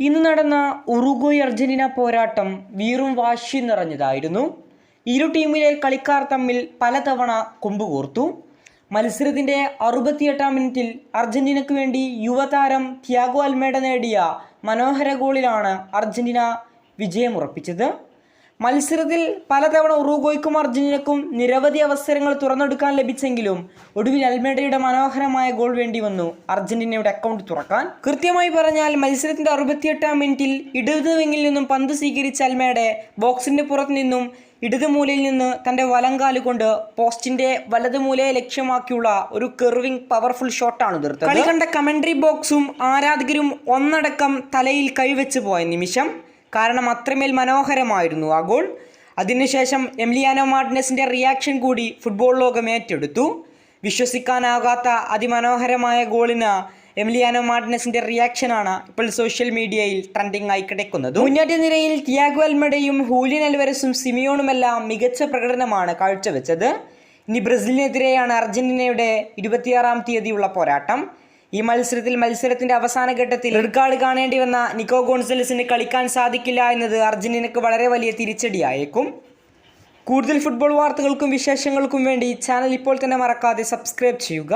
ഇന്ന് നടന്ന ഉറുഗോയ് അർജന്റീന പോരാട്ടം വീറും വാശി നിറഞ്ഞതായിരുന്നു. ഇരു ടീമിലെ കളിക്കാർ തമ്മിൽ പലതവണ കൊമ്പുകോർത്തു മത്സരത്തിന്റെ അറുപത്തിയെട്ടാം മിനിറ്റിൽ അർജന്റീനയ്ക്ക് വേണ്ടി യുവതാരം ത്യാഗോ അൽമേഡ നേടിയ മനോഹര ഗോളിലാണ് അർജന്റീന വിജയമുറപ്പിച്ചത്. മത്സരത്തിൽ പലതവണ ഉറുഗോയ്ക്കും അർജന്റീനക്കും നിരവധി അവസരങ്ങൾ തുറന്നെടുക്കാൻ ലഭിച്ചെങ്കിലും ഒടുവിൽ അൽമേഡയുടെ മനോഹരമായ ഗോൾ വേണ്ടി വന്നു. അർജന്റീനയുടെ അക്കൗണ്ട് തുറക്കാൻ. കൃത്യമായി പറഞ്ഞാൽ മത്സരത്തിന്റെ അറുപത്തിയെട്ടാം മിനിറ്റിൽ ഇടതു വിങ്ങിൽ നിന്നും പന്ത് സ്വീകരിച്ച അൽമേഡ ബോക്സിന്റെ പുറത്തു നിന്നും ഇടതു മൂലയിൽ നിന്ന് തന്റെ വലങ്കാൽ കൊണ്ട് പോസ്റ്റിന്റെ വലതു മൂലയെ ലക്ഷ്യമാക്കിയുള്ള ഒരു കെർവിംഗ് പവർഫുൾ ഷോട്ടാണ് തീർത്തത് കളി കണ്ട കമന്ററി ബോക്സും ആരാധകരും ഒന്നടക്കം തലയിൽ കൈവച്ച് പോയ നിമിഷം കാരണം അത്രമേൽ മനോഹരമായിരുന്നു ആ ഗോൾ. അതിനുശേഷം എംലിയാനോ മാർട്ടിനസിന്റെ റിയാക്ഷൻ കൂടി ഫുട്ബോൾ ലോകം ഏറ്റെടുത്തു. വിശ്വസിക്കാനാകാത്ത അതിമനോഹരമായ ഗോളിന് എംലിയാനോ മാർട്ടിനസിന്റെ റിയാക്ഷനാണ് ഇപ്പോൾ സോഷ്യൽ മീഡിയയിൽ ട്രെൻഡിംഗ് ആയി കിടക്കുന്നത്. മുന്നേറ്റ നിരയിൽ തിയാഗോ അൽമഡയും ഹൂലിയൻ അൽവരസും സിമിയോണുമെല്ലാം മികച്ച പ്രകടനമാണ് കാഴ്ചവെച്ചത്. ഇനി ബ്രസീലിനെതിരെയാണ് അർജന്റീനയുടെ ഇരുപത്തിയാറാം തീയതിയുള്ള പോരാട്ടം. ഈ മത്സരത്തിൽ മത്സരത്തിന്റെ അവസാന ഘട്ടത്തിൽ റെഡ് കാർഡ് കാണേണ്ടി വന്ന നിക്കോ ഗോൺസലസിന് കളിക്കാൻ സാധിക്കില്ല എന്നത് അർജന്റീനക്ക് വളരെ വലിയ തിരിച്ചടിയായേക്കും. കൂടുതൽ ഫുട്ബോൾ വാർത്തകൾക്കും വിശേഷങ്ങൾക്കും വേണ്ടി ചാനൽ ഇപ്പോൾ തന്നെ മറക്കാതെ സബ്സ്ക്രൈബ് ചെയ്യുക.